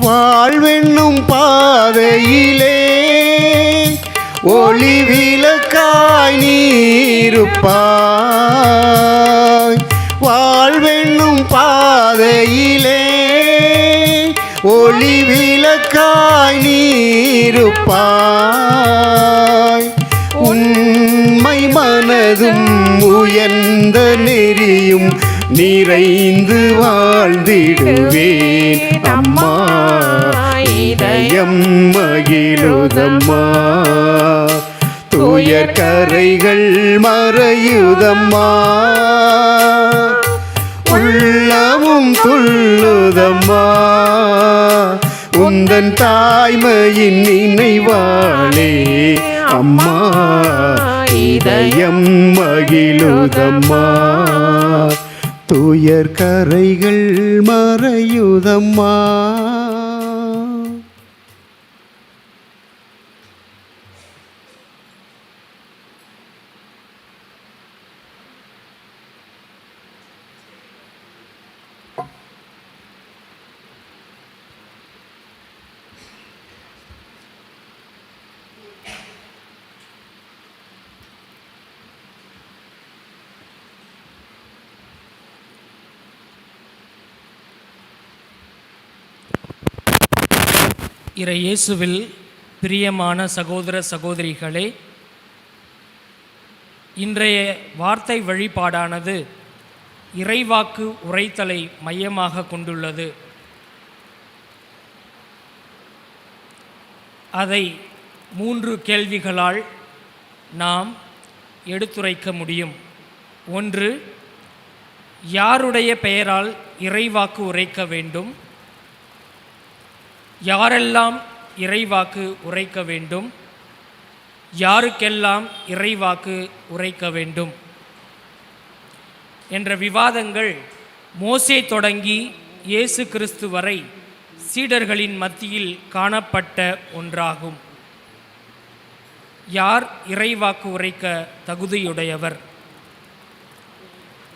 வாழ்வென்னும் பாதையிலே ஒளி விளக்காய் நீருப்பாய். வாழ்வென்னும் பாதையிலே ஒளி விளக்காய் நீருப்பாய். உண்மை மனதும் உயர்ந்த நெறியும் நிறைந்து வாழ்ந்திடுவேன். இதயம் மகிழுதம்மா. துயர் கரைகள் மறையுதம்மா. உள்ளமும் துள்ளுதம்மா. உந்தன் தாய்மையின் நினைவாளே அம்மா இதயம் மகிழுதம்மா. துயர் கரைகள் மறையுதம்மா. இறை இயேசுவில் பிரியமான சகோதர சகோதரிகளே இன்றைய வார்த்தை வழிபாடானது இறைவாக்கு உரைத்தலை மையமாக கொண்டுள்ளது. அதை மூன்று கேள்விகளால் நாம் எடுத்துரைக்க முடியும். ஒன்று யாருடைய பெயரால் இறைவாக்கு உரைக்க வேண்டும்? யாரெல்லாம் இறைவாக்கு உரைக்க வேண்டும்? யாருக்கெல்லாம் இறைவாக்கு உரைக்க வேண்டும்? என்ற விவாதங்கள் மோசே தொடங்கி இயேசு கிறிஸ்து வரை சீடர்களின் மத்தியில் காணப்பட்ட ஒன்றாகும். யார் இறைவாக்கு உரைக்க தகுதியுடையவர்?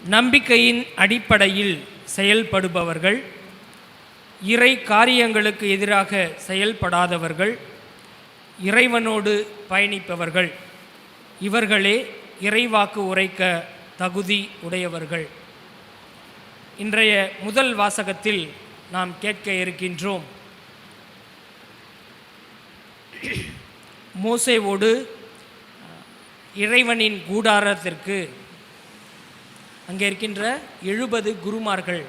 நம்பிக்கையின் அடிப்படையில் செயல்படுபவர்கள் இறை காரியங்களுக்கு எதிராக செயல்படாதவர்கள் இறைவனோடு பயணிப்பவர்கள் இவர்களே இறைவாக்கு உரைக்க தகுதி உடையவர்கள். இன்றைய முதல் வாசகத்தில் நாம் கேட்க இருக்கின்றோம். மோசேவோடு இறைவனின் கூடாரத்திற்கு அங்கே இருக்கின்ற எழுபது குருமார்கள்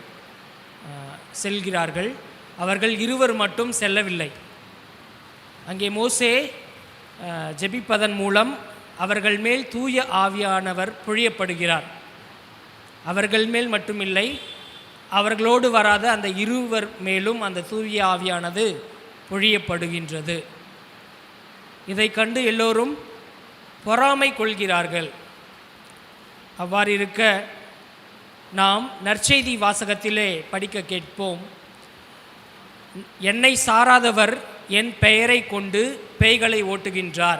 செல்கிறார்கள். அவர்கள் இருவர் மட்டும் செல்லவில்லை. அங்கே மோசே ஜெபிப்பதன் மூலம் அவர்கள் மேல் தூய ஆவியானவர் பொழியப்படுகிறார். அவர்கள் மேல் மட்டுமில்லை அவர்களோடு வராத அந்த இருவர் மேலும் அந்த தூய ஆவியானது பொழியப்படுகின்றது. இதை கண்டு எல்லோரும் பொறாமை கொள்கிறார்கள். அவ்வாறு இருக்க நாம் நற்செய்தி வாசகத்திலே படிக்க கேட்போம். என்னை சாராதவர் என் பெயரை கொண்டு பேய்களை ஓட்டுகின்றார்.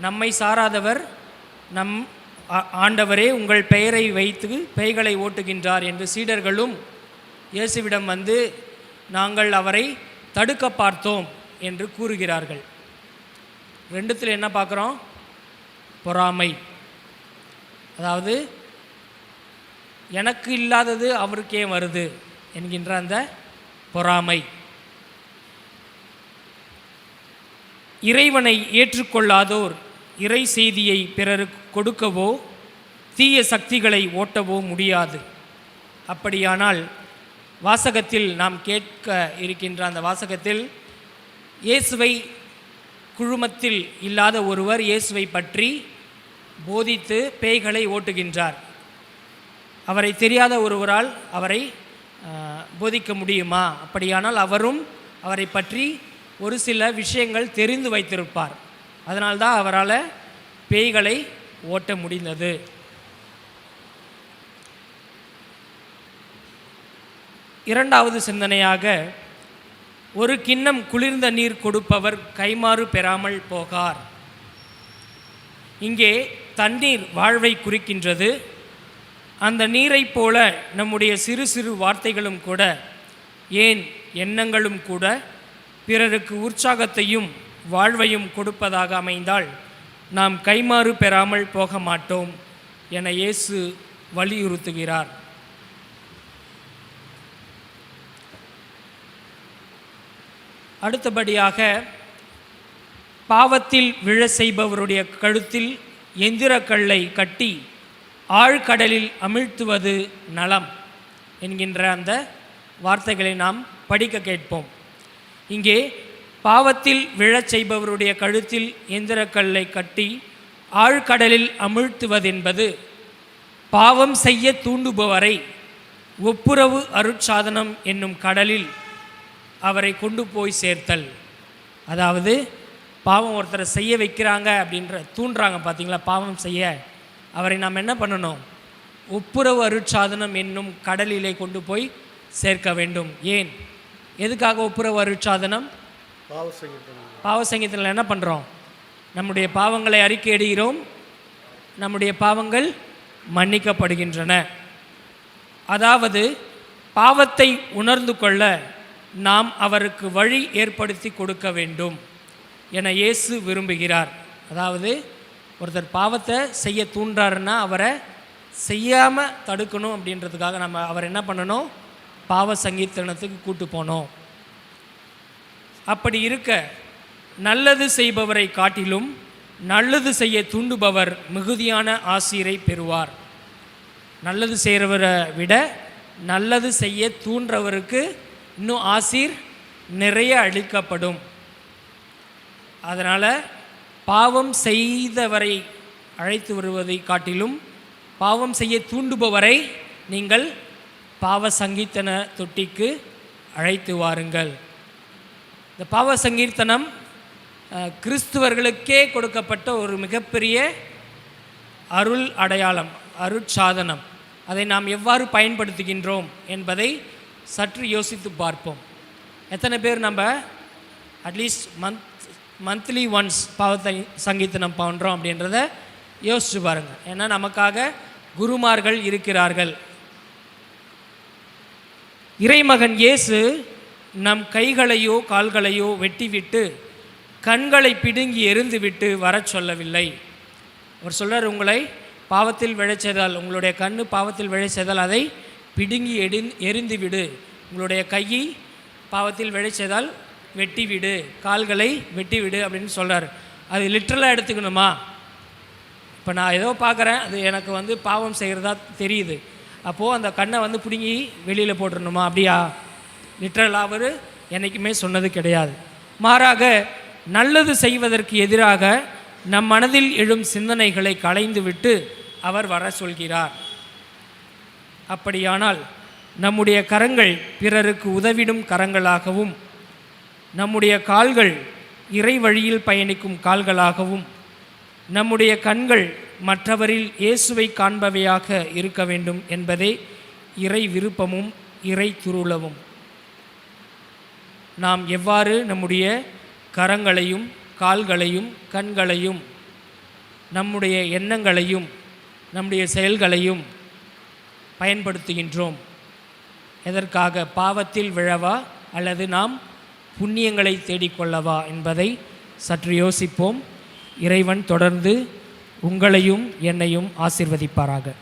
நம்மை சாராதவர் நம் ஆ- ஆண்டவரே உங்கள் பெயரை வைத்து பேய்களை ஓட்டுகின்றார் என்று சீடர்களும் இயேசுவிடம் வந்து நாங்கள் அவரை தடுக்க பார்த்தோம் என்று கூறுகிறார்கள். ரெண்டுத்தில் என்ன பார்க்குறோம்? பொறாமை. அதாவது எனக்கு இல்லாதது அவருக்கே வருது என்கின்ற அந்த பொறாமை. இறைவனை ஏற்றுக்கொள்ளாதோர் இறை செய்தியை பிறருக்கு கொடுக்கவோ தீய சக்திகளை ஓட்டவோ முடியாது. அப்படியானால் வாசகத்தில் நாம் கேட்க இருக்கின்ற அந்த வாசகத்தில் இயேசுவை குழுமத்தில் இல்லாத ஒருவர் இயேசுவை பற்றி போதித்து பேய்களை ஓட்டுகின்றார். அவரை தெரியாத ஒருவரால் அவரை ஆஹ், போதிக்க முடியுமா? அப்படியானால் அவரும் அவரை பற்றி ஒரு சில விஷயங்கள் தெரிந்து வைத்திருப்பார். அதனால்தான் அவரால் பேய்களை ஓட்ட முடிந்தது. இரண்டாவது சிந்தனையாக ஒரு கிண்ணம் குளிர்ந்த நீர் கொடுப்பவர் கைமாறு பெறாமல் போகார். இங்கே தண்ணீர் வாழ்வை குறிக்கின்றது. அந்த நீரைப் போல நம்முடைய சிறு சிறு வார்த்தைகளும் கூட ஏன் எண்ணங்களும் கூட பிறருக்கு உற்சாகத்தையும் வாழ்வையும் கொடுப்பதாக அமைந்தால் நாம் கைமாறு பெறாமல் போக மாட்டோம் என இயேசு வலியுறுத்துகிறார். அடுத்தபடியாக பாவத்தில் விழ செய்பவருடைய கழுத்தில் எந்திரக்கல்லை கட்டி ஆழ்கடலில் அமிழ்த்துவது நலம் என்கின்ற அந்த வார்த்தைகளை நாம் படிக்க கேட்போம். இங்கே பாவத்தில் விழச் செய்பவருடைய கழுத்தில் எந்திரக்கல்லை கட்டி ஆழ்கடலில் அமிழ்த்துவதென்பது பாவம் செய்ய தூண்டுபவரை ஒப்புரவு அருட்சாதனம் என்னும் கடலில் அவரை கொண்டு போய் சேர்த்தல். அதாவது பாவம் ஒருத்தரை செய்ய வைக்கிறாங்க அப்படின்ற தூண்டுறாங்க பார்த்தீங்களா பாவம் செய்ய அவரை நாம் என்ன பண்ணணும்? ஒப்புரவு அருட்சாதனம் என்னும் கடலிலே கொண்டு போய் சேர்க்க வேண்டும். ஏன்? எதுக்காக ஒப்புரவு அருட்சாதனம்? பாவ சங்கீதத்தில் என்ன பண்ணுறோம் நம்முடைய பாவங்களை அறிக்கையிடுகிறோம். நம்முடைய பாவங்கள் மன்னிக்கப்படுகின்றன. அதாவது பாவத்தை உணர்ந்து கொள்ள நாம் அவருக்கு வழி ஏற்படுத்தி கொடுக்க வேண்டும். என இயேசு விரும்புகிறார். அதாவது ஒருத்தர் பாவத்தை செய்ய தூண்டுறாருன்னா அவரை செய்யாமல் தடுக்கணும் அப்படின்றதுக்காக நம்ம அவர் என்ன பண்ணணும்? பாவ சங்கீர்த்தனத்துக்கு கூட்டு போனோம். அப்படி இருக்க நல்லது செய்பவரை காட்டிலும் நல்லது செய்ய தூண்டுபவர் மிகுதியான ஆசீரை பெறுவார். நல்லது செய்கிறவரை விட நல்லது செய்ய தூண்டுறவருக்கு இன்னும் ஆசீர் நிறைய அளிக்கப்படும். அதனால் பாவம் செய்தவரை அழைத்து வருவதை காட்டிலும் பாவம் செய்ய தூண்டுபவரை நீங்கள் பாவ சங்கீர்த்தன தொட்டிக்கு அழைத்து வாருங்கள். இந்த பாவ சங்கீர்த்தனம் கிறிஸ்துவர்களுக்கே கொடுக்கப்பட்ட ஒரு மிகப்பெரிய அருள் அடையாளம் அருட்சாதனம். அதை நாம் எவ்வாறு பயன்படுத்துகின்றோம் என்பதை சற்று யோசித்து பார்ப்போம். எத்தனை பேர் நம்ம அட்லீஸ்ட் மந்த் மந்த்லி ஒன்ஸ் பாவத்தை சங்கீர்த்தனம் பண்ணுறோம் அப்படின்றத யோசிச்சு பாருங்கள் ஏன்னா நமக்காக குருமார்கள் இருக்கிறார்கள். இறைமகன் இயேசு நம் கைகளையோ கால்களையோ வெட்டிவிட்டு கண்களை பிடுங்கி எறிந்துவிட்டு வரச் சொல்லவில்லை. அவர் சொல்கிறார் உங்களை பாவத்தில் விழைச்சதால் செய்தால் உங்களுடைய கண்ணு பாவத்தில் விழைச்சதால் செய்தால் அதை பிடுங்கி எடி எரிந்துவிடு உங்களுடைய கையை பாவத்தில் விழைச்சதால் செய்தால் வெட்டி விடு கால்களை வெட்டி விடு அப்படின்னு சொல்கிறார் அது லிட்ரலாக எடுத்துக்கணுமா? இப்போ நான் ஏதோ பார்க்குறேன் அது எனக்கு வந்து பாவம் செய்கிறதா தெரியுது. அப்போது அந்த கண்ணை வந்து பிடுங்கி வெளியில் போட்டுடணுமா அப்படியா? லிட்ரலாக அவர் என்றைக்குமே சொன்னது கிடையாது. மாறாக நல்லது செய்வதற்கு எதிராக நம் மனதில் எழும் சிந்தனைகளை களைந்துவிட்டு அவர் வர சொல்கிறார். அப்படியானால் நம்முடைய கரங்கள் பிறருக்கு உதவிடும் கரங்களாகவும் நம்முடைய கால்கள் இறை வழியில் பயணிக்கும் கால்களாகவும் நம்முடைய கண்கள் மற்றவரில் இயேசுவை காண்பவையாக இருக்க வேண்டும் என்பதே இறை விருப்பமும் இறை துருளவும் நாம் எவ்வாறு நம்முடைய கரங்களையும் கால்களையும் கண்களையும் நம்முடைய எண்ணங்களையும் நம்முடைய செயல்களையும் பயன்படுத்துகின்றோம்? எதற்காக? பாவத்தில் விழவா அல்லது நாம் புண்ணியங்களை தேடிக்கொள்ளவா என்பதை சற்று யோசிப்போம். இறைவன் தொடர்ந்து உங்களையும் என்னையும் ஆசிர்வதிப்பாராக.